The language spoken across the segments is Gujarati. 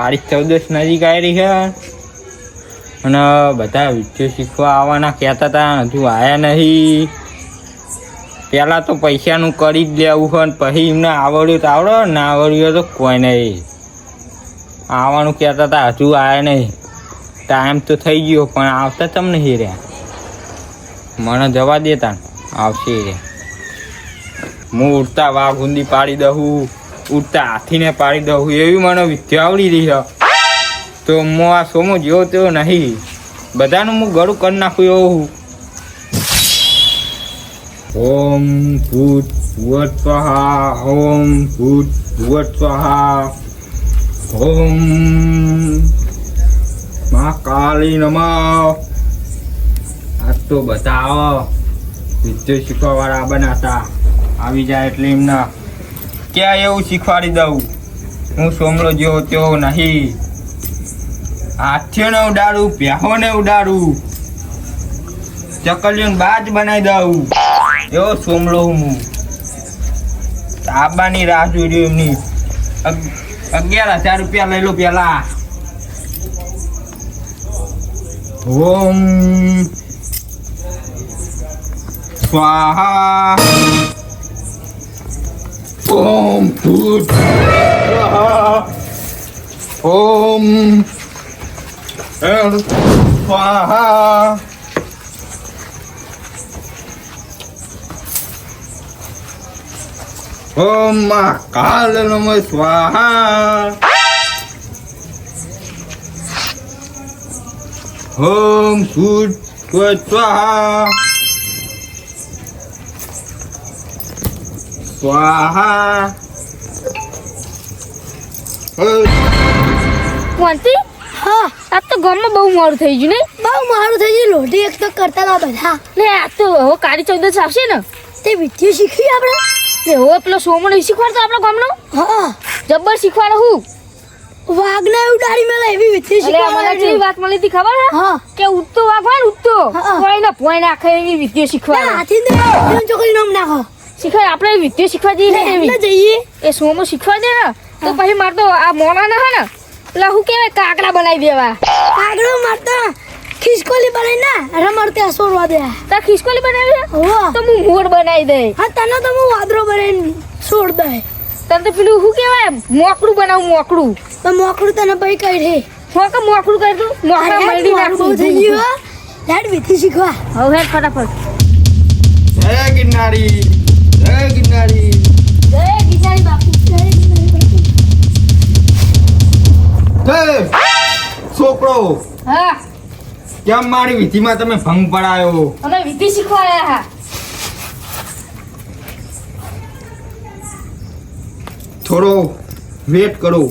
તારીખ ચૌદસ નજીક આવી છે. અને બધા વીડિયો શીખવા આવવાના કહેતા હતા, હજુ આવ્યા નહીં. પહેલાં તો પૈસાનું કરી જ લેવું હોય પછી એમને આવડ્યું તો આવડો, ના આવડ્યું તો કોઈ નહીં. આવવાનું કહેતા હતા, હજુ આવ્યા નહીં. ટાઈમ તો થઈ ગયો, પણ આવતા તમને નહીં રહ્યા? મને જવા દેતા આવશે હું ઉડતા વાઘ ઊંધી પાડી દઉં. ઉડતા હાથીને પાડી દઉં એવી મને વિદ્યા આવડી રહી. તો હું આ સોમો જેવો તેવો નહીં. બધાનું હું ગળું કરી નાખું એવું ઓમ ભૂત ભુવત સ્વાહા, ઓમ ભૂત ભુવત સ્વાહા, ઓમ મા કાલી નમઃ. આ તો બતાવો વિદ્યુત શીખવાવાળા બનાતા. આવી જાય એટલે એમના ક્યાં એવું શીખવાડી દઉં? હું સોમલો જેવો તેવો નહીં. હાથીઓને ઉડાડું પ્યાહોને ઉડાડું. ચકલીઓને બાજ બનાવી દઉં. એવો સોમલો હું. તાબાની રાહ જોઈ એમની. અગિયાર હજાર રૂપિયા લઈ લો પેલા ઓમ. સ્વાહા. ઓમ ભૂત સ્વાહા ઓમ એલ સ્વાહા ઓમ મા કાલ સ્વાહા. કોણતી હા આ તો ગામમાં બહુ મોડું થઈ ગયું નહીં? બહુ મારું થઈ ગયું. લોઢી એક તો કરતા હતા બધા. લે આ તો હવે કાળી ચૌદસ આવશે ને? તે વિદ્યા શીખવી આપણે? લે હવે પેલો સોમણ શીખવાડતો આપણા ગામનો? હા. જબ્બર શીખવાડો હું? વાઘના ઉડાડી મેલે એવી વિદ્યા અરે મને જે વાત મળી હતી ખબર હે? હા. કે ઉડતો વાઘ હોય ને ઉઠતો હા. કોઈ ના પોઈ નાખે એવી વિદ્યા ના, શીખવાડે. હાથી ને એમ છોકરી નામ નાખો. શીખવાડે આપણે વિદ્યા શીખવા જઈએ ને જઈએ. એ સોમો શીખવા દે ને તો પછી મારતો આ મોણા ના હે ને પેલા હું કેવાય કાકડા બનાવી દેવા. આગળ મારતા ખિસકોલી બનાવી ના રમડતે અસોરવા દે. તાર ખિસકોલી બનાવી દે હો તો હું મોડ બનાવી દે. હા તને તો હું વાદરો બનાવીને છોડ દે. તને તો પેલું શું કહેવાય? મોકળું બનાવું મોકડું તો મોકળું તને ભાઈ કઈ રે. હું કે મોકળું કરી દઉં મોકડા મળી નાખું. બહુ થઈ ગયું હેડ વિધિ શીખવા. હવે હેડ ફટાફટ. જય ગિરનારી. જય ગિરનારી જય ગિરનારી બાપુ જય છોકરો હા. કેમ મારી વિધિમાં તમે ભંગ પડાયો? અમે વિધિ શીખવાડ્યા હા. થોડો વેટ કરો.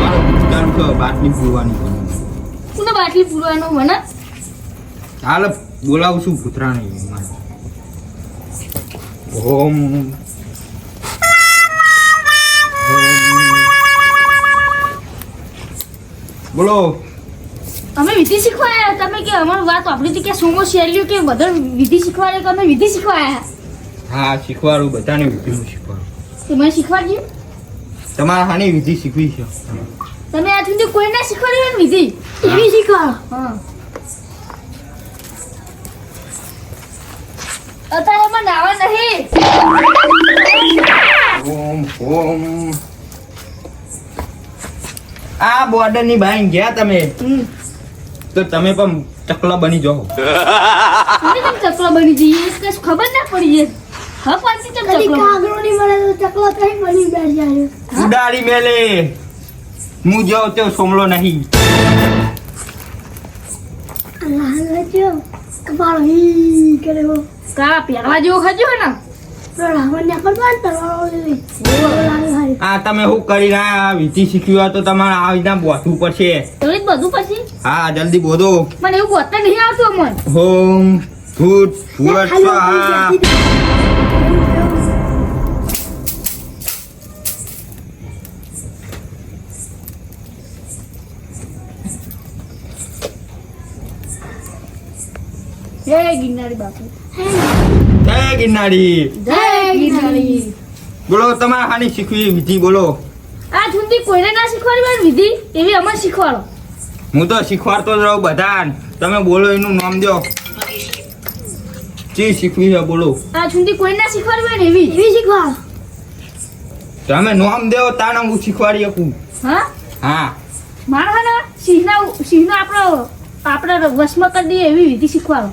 મારો ભૂતકાળ છે બાટલી પૂરવાની. હું બાટલી પૂરવાનું મને? હાલ બોલાવું છું ભૂતરાને ઓમ. બોલો. અમે વિધિ શીખવાયા તમે કે અમારું વાત આપણી હતી કે સોમો શેલ્યો કે બધા વિધિ શીખવાડે કે અમે વિધિ શીખવાયા? હા શીખવાડું બધાને વિધિ શીખવાડું. તમે શીખવાડ્યું? તમારે હાની વિધિ શીખવી છે. તમે આજ સુધી કોઈ ના શીખવાડી ને વિધિ એવી શીખવાડો હા. અત્યારે એમાં નાવા નહીં. ઓમ ઓમ. આ બોર્ડરની બાઈ ગયા તમે? તો તમે પણ ચકલા બની જાઓ. ચકલા બની જઈએ? ખબર ના પડી હા પાછી ચકલો? કાગડો મળે તો ચકલો થઈ બની બેઠ જાય ઉડાડી મેલે. હું જાઉં તો સોમલો નહીં. અલ્લાહ જો કપાળો હી કરે હો. કા પહેરવા જેવો ખજો ને આ તમે શું કરી રહ્યા વિધિ શીખવી તો તમારે આ રીતના બોધવું પડશે બધું પછી હા જલ્દી બોધો મને એવું બોલતા નહીં આવતું અમન ઓમ ભૂત ભૂત સ્વાહા જય ગિરનારી બાપુ ગિરનારી. જય ગિરનારી. બોલો તમારે હાની શીખવી વિધિ બોલો. આ સુધી કોઈને ના શીખવાડી હોય વિધિ એવી અમે શીખવાડો. હું તો શીખવાડતો જ રહું બધા તમે બોલો એનું નામ દો. ચી શીખવી છે બોલો. આ સુધી કોઈ ના શીખવાડી ને એવી? એવી શીખવાડો. તમે નામ દેવો તાને હું શીખવાડી શકું? હા? હા. મારા ને સિંહના સિંહનો આપણો આપણા વશમાં કરી દઈએ એવી વિધિ શીખવાડો.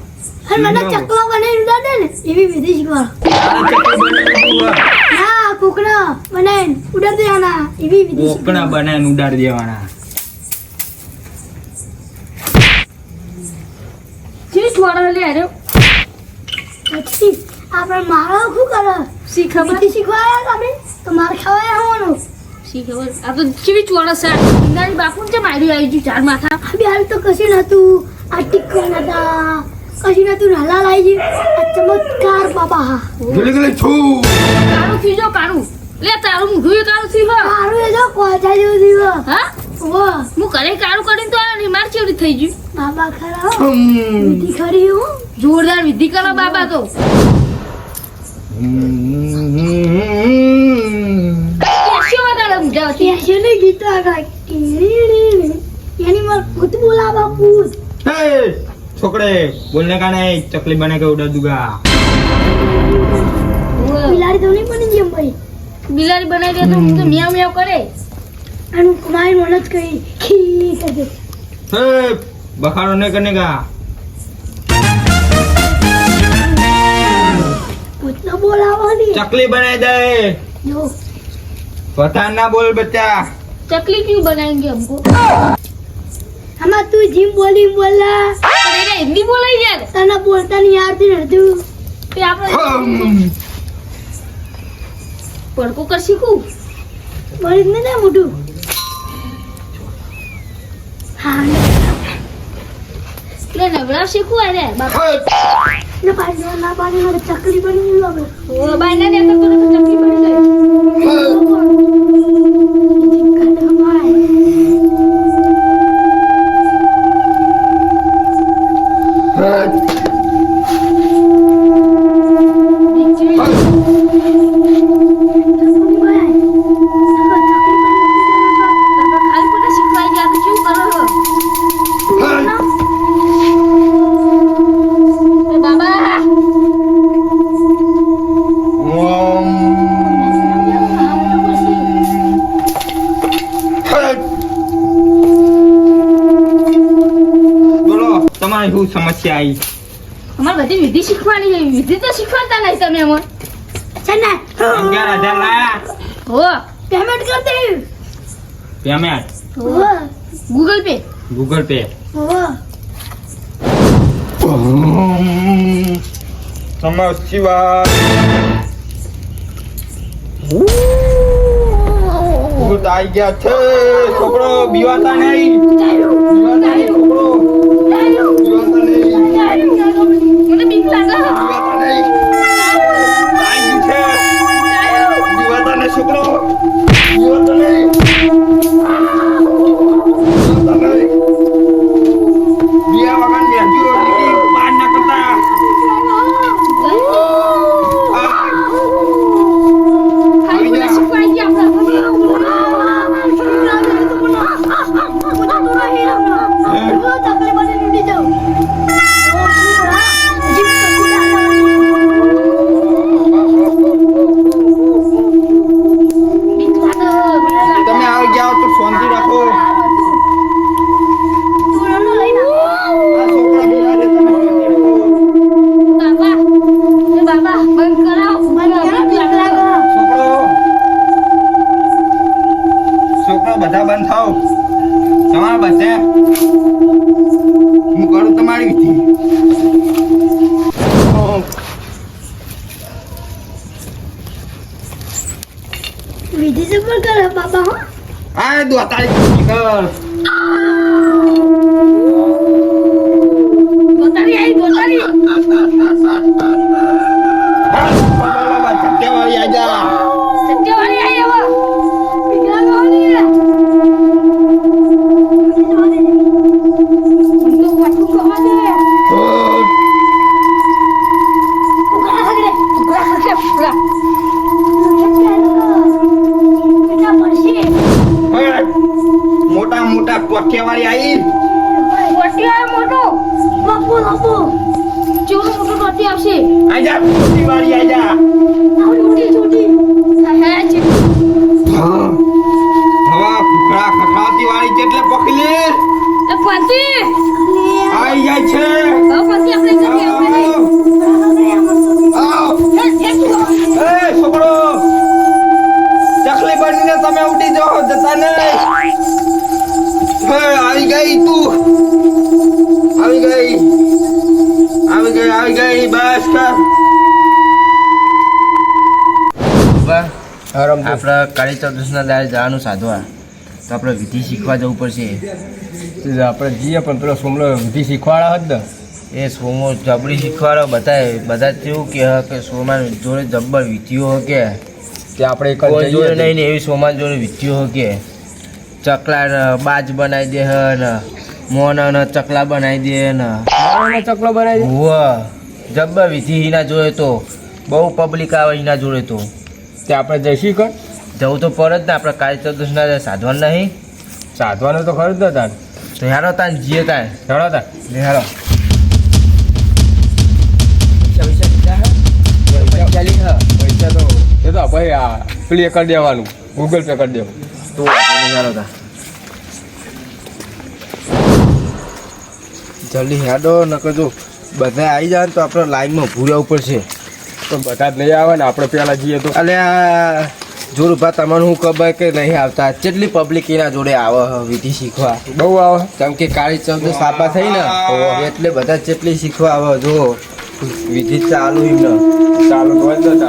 અને મને ચકલો બનાવીને ઉડાડે ને એવી વિધિ શીખવા તારે ચકલી બનાવી દીધું હે. કુકડા બનાવીને ઉડાડી દેવાના એવી વિધિ શીખવા બનાવીને ઉડાડી દેવાના. કેવી છોડો લે અરે પછી આપણે મારો શું કરે? શી ખબર વિધિ શીખવાયા તમે? તો માર ખાવાય આવવાનું. શી ખબર આ તો કેવી છોડો છે? ઇંદાની બાપુ છે મારી આવી ગયું ચાર માથા? બે હાલ તો કશું નતું આ ટીકો નતા કશું તું રાલા લાઈ ગયું આ ચમત્કાર બાબા. હા ગલે ગલી છું. કાળું થઈ જો કારું લે તારું મોઢું કાળું થઈ ગયું મારું એ જો કોચા જેવું થયું હા? વો હું ઘરે કારું કરીને તો આવ્યો ને માર ચેવડી થઈ ગયું. બાબા ખરા વિધિ ખરી હું. જોરદાર વિધિ કરો બાબા તો. ગીતા એની માર ભૂત બોલાવા ભૂત छोकरे बोलने का नहीं चकली बने के उड़ा दूंगा બિલાડી તો નહીં બની જેમ ભાઈ બિલાડી બનાવી દે તો હું તો મિયાવ મિયાવ કરે અને મારી મને જ કહી ખી કરે हे, बखाड़ो नहीं करने का ભૂતને બોલાવવાની चकली बनाई दे જો पता ना बोल बच्चा चकली क्यों बनाएंगे हमको આમાં તું જીમ બોલી બોલા પણ એને હિન્દી બોલાઈ જાય તને બોલતા નહીં આવતી નતું તે આપણે પડકો કર શીખું? બોલી ને ના મોટું હા એટલે નવરા શીખું અરે બાપા. ને પાછી ના પાડી મારે ચકલી બની લાવે ઓ બાય ના તો ચકલી બની જાય આવી અમારે બધી વિધિ શીખવાની છે. વિધિ તો શીખવાડતા નહીં તમે અમને. છે ને અગિયાર હજાર લાયા. હો. પેમેન્ટ કર દે પેમેન્ટ હો. ગૂગલ પે ગૂગલ પે હો. સમસ્યા ભૂત આવી ગયા છે. છોકરો બીવાતા નહીં. બીવાતા નહીં છોકરો. બીવાતા નહીં. મને બીક લાગે બીવાતા આ દોતાળી કર ગોતારી આવી ટોટી આવે મોટો. બાપુ બાપુ. જેવડો મોટો ટોટી આવશે. આઈ જા મોટી વાળી આઈ જા. મોટી છોટી. હે છે. હા. હવા કુકરા ખખાતી વાળી જેટલે પકડી એ પતિ આઈ જાય છે. ઓ પતિ આપણે જઈએ આપણે. આવ હે. હે તું એ છોકરો. ચકલી બનીને તમે ઉડી જાઓ જતા નહીં આવી ગઈ તું. આવી ગઈ. આવી ગઈ આવી ગઈ બસ આપણે કાળી ચૌદશના દાડે જવાનું સાધવા તો આપણે વિધિ શીખવા જવું પડશે. આપણે જઈએ પણ પેલો સોમલો વિધિ શીખવાડા જ ને. એ સોમો જબડી શીખવાડો બધા બધા કેવું કે કે સોમાન જોડે જબ્બર વિધિઓ કે. આપણે જોડે નહીં ને એવી સોમાન જોડે વિધિઓ હ કે. ચકલા બાજ બનાવી દે ને મોના ચકલા બનાવી દે ને. ચકલો બનાવી દે. હુવા જબ્બર વિધિ હિના જોડે તો બહુ પબ્લિક આવે હિના જોડે તો. તે આપણે જઈશું કર. જવું તો પર જ ને આપણે ચૌદસના સાધવાનું નહીં. સાધવાનું તો ખરું જ ને તાર તો હેરો તાન જીએ તાન. તાર લે હેરો પૈસા તો એ તો ભાઈ આ પેલી કરી દેવાનું. ગૂગલ પે કરી દેવાનું. તું વાંચીને હેરો જલ્દી હેડો ન કરજો બધા આવી જાય ને તો આપણે લાઈનમાં ભૂરા ઉપર છે. તો બધા જ નહીં આવે ને આપણે પેલા જઈએ તો. અલે જોરુભા તમને હું ખબર કે નહીં આવતા. કેટલી પબ્લિક એના જોડે આવે વિધિ શીખવા. બહુ આવે. કેમ કે કાળી ચૌદ સાપા થઈ ને એટલે બધા જેટલી શીખવા આવે જો વિધિ ચાલુ એમને. હોય તો જ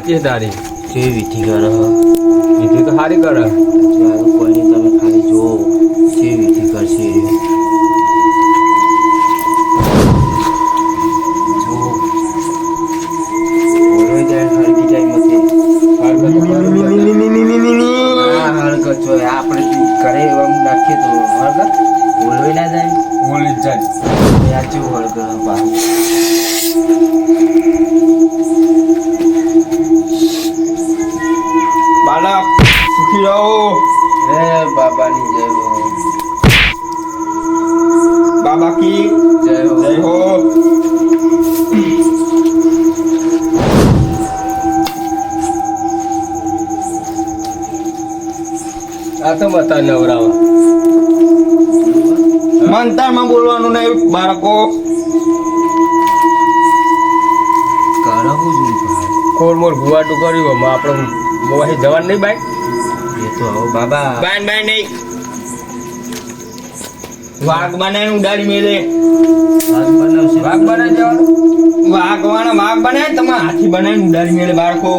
છે તારી. કેવી વિધિ કરે વિધિ તો સારી કરે. કોઈ મંતરમાં બોલવાનું નહીં બાળકો. કોર મોર ભુવાટું કર્યું? એમાં આપણે મોવાહી જવાનું નહીં ભાઈ એ તો આવો બાબા. બાન બાન નહીં. વાઘ બનાવીને ઉડાડી મેલે. વાઘ બનાવશે. વાઘ બનાવી જવાનું વાઘ વાળા વાઘ બનાય તમે હાથી બનાવીને ઉડાડી મેલે બાળકો.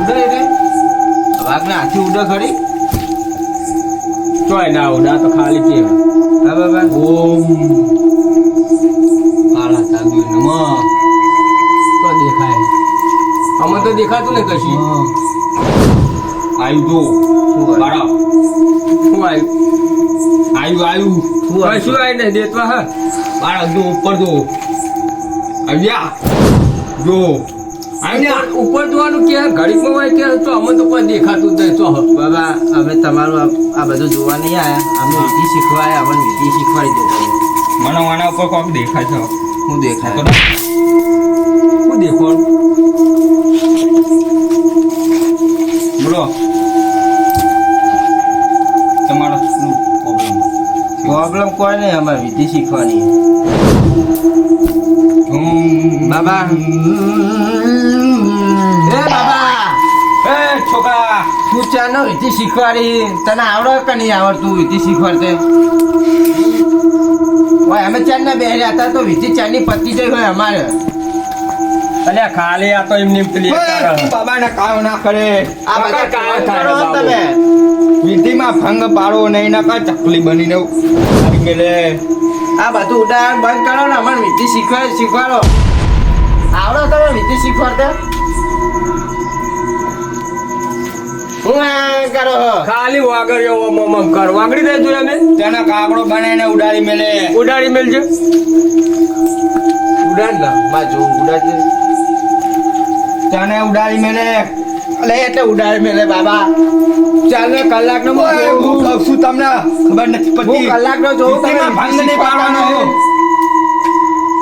ઉડે રે. વાઘના હાથી ઉડે ખરી? ચોય ના ના તો ખાલી કે બાબા ઓમ કાળા સાધુ નમઃ તો દેખાય. આમાં તો દેખાતું ને કશી. આયુ જો શું બાળક શું આવ્યું આયુ આયુ. કશું આવી ને દેતવા હા. બાળક જો ઉપર જો. આવ્યા. જો. આવ્યા ઉપર જોવાનું કે ઘડીકમાં હોય કે તો અમે તો કોઈ દેખાતું જ નહીં. તો બાબા અમે તમારું આ- બધું જોવા નહીં આવ્યા અમે વિધિ શીખવા અમને વિધિ શીખવાડી દો મને આના ઉપર કોક દેખાય છે. હું દેખાય? શું દેખો? બોલો. તમારો શું પ્રોબ્લેમ પ્રોબ્લેમ કોઈ નહીં અમારે વિધિ શીખવાની. બાબા. છોકરા. તું ચાનો હિતી શીખવાડી. તને આવડે કે નહીં આવડતું વિધિ શીખવાડતે? ઓય અમે ચાર ના બેહ્યા હતા તો વિધિ ચારની પતી જઈ હોય અમારે. અલે ખાલી આ તો એમની પેલી બાબા ના ના કરે. આ બધા કામ કરો તમે. વિધિમાં ભંગ પાડો નહીં ના કા ચકલી બનીને ઉડાડી મેલે આ બધું ઉદાહરણ બંધ કરો ને અમને વિધિ શીખવાડ શીખવાડો. આવડો તમે વિધિ શીખવાડતા? હું કરો. ખાલી વાગડ્યો ઓમ ઓમ ઓમ કર વાગડી દેજો અમે તેના કાગડો બનાવીને ઉડાડી મેલે. ઉડાડી મેલજે. ઉડાડ ના માં જો ઉડાડ તને ઉડાડી મેલે. અલે એટલે ઉડાડી મેલે બાબા. ચાલ ને કલાક નો હું કહું છું તમને ખબર નથી હું પડતી. કલાક નો જોઉં તમે ભંગ નહીં પાડવાનો.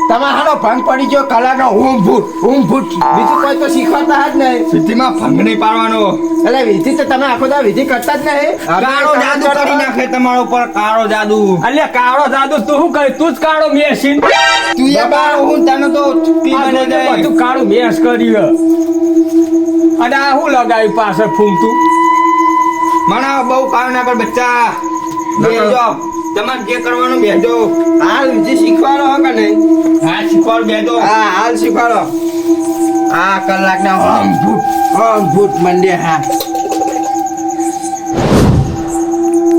તમારે હાલો ભંગ પડી ગયો કલાક નો ઊંઘ ભૂત ઊંઘ ભૂત. બીજું કોઈ તો શીખવાતા જ નહીં. વિધિમાં ભંગ નહીં પાડવાનો. એટલે વિધિ તો તમે આખો દા વિધિ કરતા જ નહીં. કાળો જાદુ કરી નાખે તમારો ઉપર કાળો જાદુ. એટલે કાળો જાદુ તું શું કરે? તું જ કાળો મેસીન તું એ બાળો હું તને તો બધું કાળું મેસ કરી અને આ શું લગાવ્યું પાછળ ફૂમતું? મને બહુ કાળ ના કર બચ્ચા બેજો તમારે જે કરવાનું બેજો. હાલ જે શીખવાડો હો કે નહીં? હા શીખવાડો બેજો. હા હાલ શીખવાડો. આ કલાક ના ઓમ ભૂત ઓમ ભૂત મંડે હા.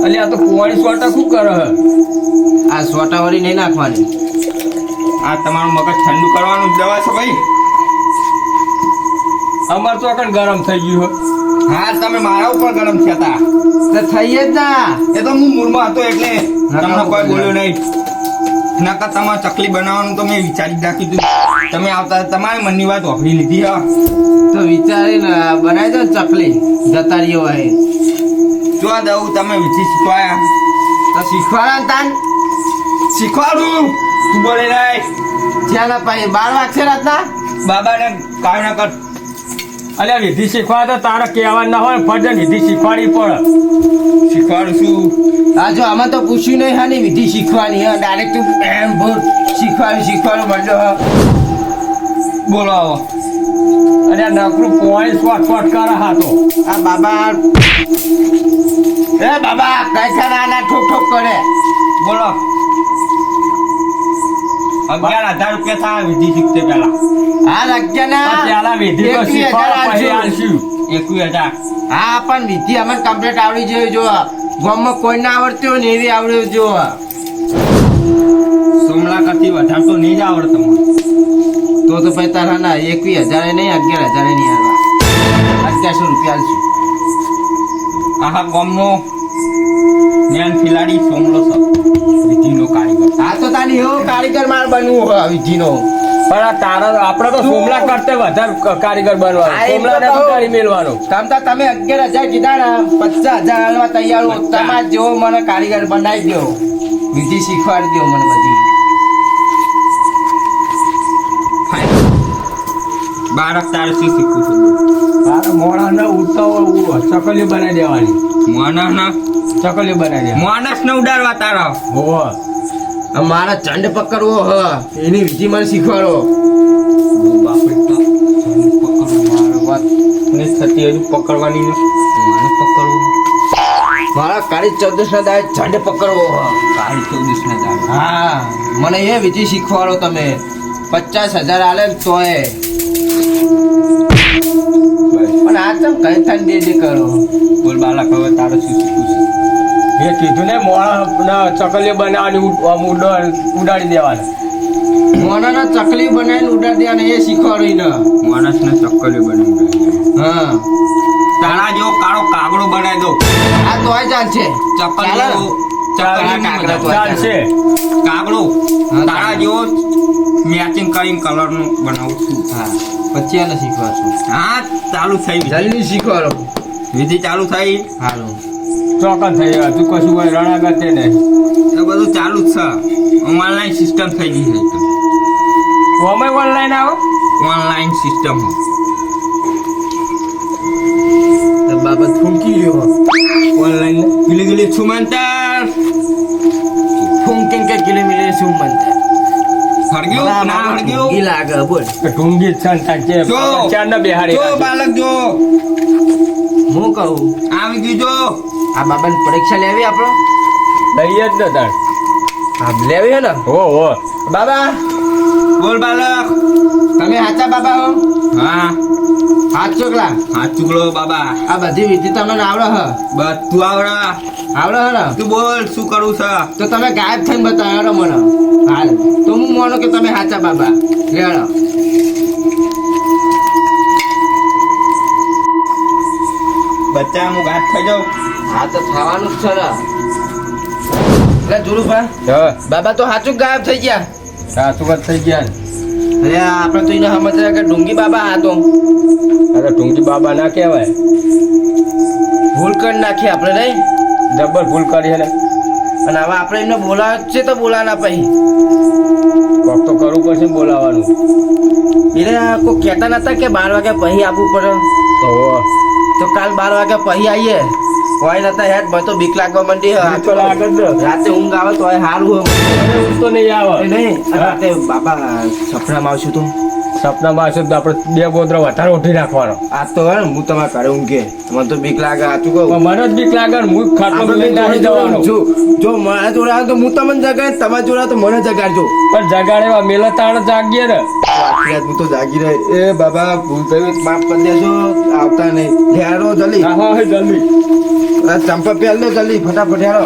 અલ્યા આ તો કુવાણી સોટા શું કરે આ સોટા વળી નહીં નાખવાની. આ તમારું મગજ ઠંડુ કરવાનું દવા છે ભાઈ. અમાર તો કણ ગરમ થઈ ગયું હે. તમે મારા ઉપર ગરમ થયા હતા તો થઈ જ ના. એ તો હું મૂળમાં હતો એટલે તમને કોઈ બોલ્યો. નહીં. નકર તમારે ચકલી બનાવવાનું તો મેં વિચારી નાખ્યું હતું તમે આવતા તમારે મનની વાત વાપરી લીધી હા. તો વિચારીને બનાવી દો ચકલી જતા રહ્યો હોય. જો આ દઉં તમે વિચી શીખવાયા. તો શીખવાડા તાન. શીખવાડું. તું બોલે નહીં. જ્યાં પછી બાર વાગશે રાતના? બાબાને કાઢ ના કર. અલ્યા વિધિ શીખવા તો તારે કહેવા ના હોય ફરજન વિધિ શીખવાડી પડે. શીખવાડશું હા આ જો આમાં તો પૂછ્યું નહીં હા ને વિધિ શીખવાની હા ડાયરેક્ટ તું એમ ભૂલ શીખવાનું શીખવાડું મળજો બોલાવો. આ નકરું પોણી શોટ શોટ કરે હાથો આ બાબા. એ બાબા કઈ છે ના ના ઠોક ઠોક કરે. બોલો. અગિયાર હજાર રૂપિયા થાય વિધિ શીખતે પેલા અગિયાર પણ પેલા વિધિ તો શીખવાડો પછી આલશું. એકવી હજાર. હા પણ વિધિ અમને કમ્પ્લીટ આવડી જોઈએ જો ગામમાં કોઈ ના આવડતું હોય ને એવી આવડ્યું જો સોમલા કરતી વધારે તો નહીં જ આવડે તો તો પછી તારા ના એકવી હજાર નહીં અગિયાર હજાર નહીં આવે અગિયારસો રૂપિયા આલશું. આખા ગામનો જ્ઞાન ખિલાડી સોમલો છે. વિધિનો કારીગર. આ તો તારી એવો કારીગર માર બનવું વિધિનો. પણ આ તારા આપણે તો સોમલા કરતે વધારે કારીગર બનવાનું. ઉતારી મેલવાનું તમ તમે અગિયાર હજાર કીધા ને પચાસ હજાર હાલવા તૈયાર હો. તમારે જેવો મને કારીગર બનાવી દો બીજી શીખવાડી દો મને બધી. બાળક તારે શું શીખવું છું? તારા ઉડતો ચકલી બનાવી દેવાની. માણસ ના ચકલી બનાવી દેવાની. માણસ ને ઉડાડવા તારા. હોવે. મારે ચંડ પકડવો હ. એની વિધિ મને શીખવાડો. થતી હજુ પકડવાની મને પકડવું. મારા કાળી ચૌદશ ના દાડે ચંડ પકડવો હ. કાળી ચૌદશ ના દાડે હા મને એ વિધિ શીખવાડો તમે. પચાસ હજાર આલે તોય. પણ આ તમે કઈ થાય દે કરો. બોલ બાળક હવે તારો શું શીખવું છે? મેં કીધું ને મોણા ચકલી બનાવવાની ઉડાડી દેવાની. મોણાના ચકલી બનાવીને ઉડાડી દેવાના એ શીખવાડી ને માણસને ચકલી બનાવી હા. તારા જેવો કાળો કાગડો બનાવી દો. આ તોય ચાલશે ચકલી ચાલશે કાગડો હા, તારા જેવો મેચિંગ કરીને કલરનું બનાવું છું. હા. પછી આને શીખવાડશું. હા ચાલુ થઈ જલ્દી શીખવાડો. વિધિ ચાલુ થઈ. હાલો. ચોકન થઈ ગયા. તું કશું કોઈ રણાગતે નહીં. એ બધું ચાલુ જ છે. ઓનલાઈન સિસ્ટમ થઈ ગઈ છે અમે ઓનલાઈન આવો. Online system. બાબત ફૂંકી લ્યો ઓનલાઈન ગીલી ગીલી છુમંતર ફૂંકીને કે ના લાગે બોલ. ઢુંગી છન છે જો. ચાર જો બાલક જો. હું કહું? આવી ગયું જો. આ બાબાની પરીક્ષા લેવી આપણો? લઈએ જ ને તાર હા લેવી હે ને? હો હો. બાબા બોલ બાલક. તમે હાચા બાબા હો? હા. હાથ ચોકલા? હાથ ચોકલો બાબા. આ બધી વિધિ તમને આવડે હ? બધું આવડા. આવડે હ ને? તું બોલ શું કરું છે? તો તમે ગાયબ થઈને બતાવ્યો મને. હાલ. તો હું માનો કે તમે સાચા બાબા. લેણો બચ્ચા હું ગાંઠ થઈ જાઉં હા તો થવાનું જ છે ને. હા. બાબા તો સાચું ગાયબ થઈ ગયા. સાચું વાત થઈ ગયા. અરે આપણે તો એને સમજ્યા કે ડુંગી બાબા હતો અરે ડુંગી બાબા ના કહેવાય. ભૂલ કરી નાખી આપણે નહીં? જબર ભૂલ કરી હે અને હવે આપણે એમને બોલાવ છે તો બોલાના પછી. કોક તો કરવું પડશે બોલાવાનું એટલે કોઈ કહેતા નતા કે બાર વાગ્યા પછી આવવું પડે? તો કાલ બાર વાગ્યા પછી આવીએ. કોઈ નતા હેડ મને તો બીક લાગવા માંડી તો રાતે ઊંઘ આવે તો ઊંઘ તો નહીં આવે. નહીં. રાતે બાબા સપનામાં આવશું તો. સપનામાં હશે તો આપણે બે ગોદરા વધારે ઉઠી રાખવાનો આ તો હે હું તમારા ઘરે ઊંઘે. મને તો બીક લાગે સાચું કહું. મને જ બીક લાગે હું ખાટલો લઈને જવાનો. જો જો મારા જોડે આવે તો હું તમને જગાડ તમારા જોડે તો મને જગાડજો. પણ જગાડેવા મેલા તાણ જાગીએ ને. આખી હું તો જાગી રહે. એ બાબા ભૂલ થયું માફ કરી દેજો. આવતા નહીં. હેરો જલ્દી. હા હા જલ્દી. ચંપા પહેલ જલ્દી ફટાફટ હેરો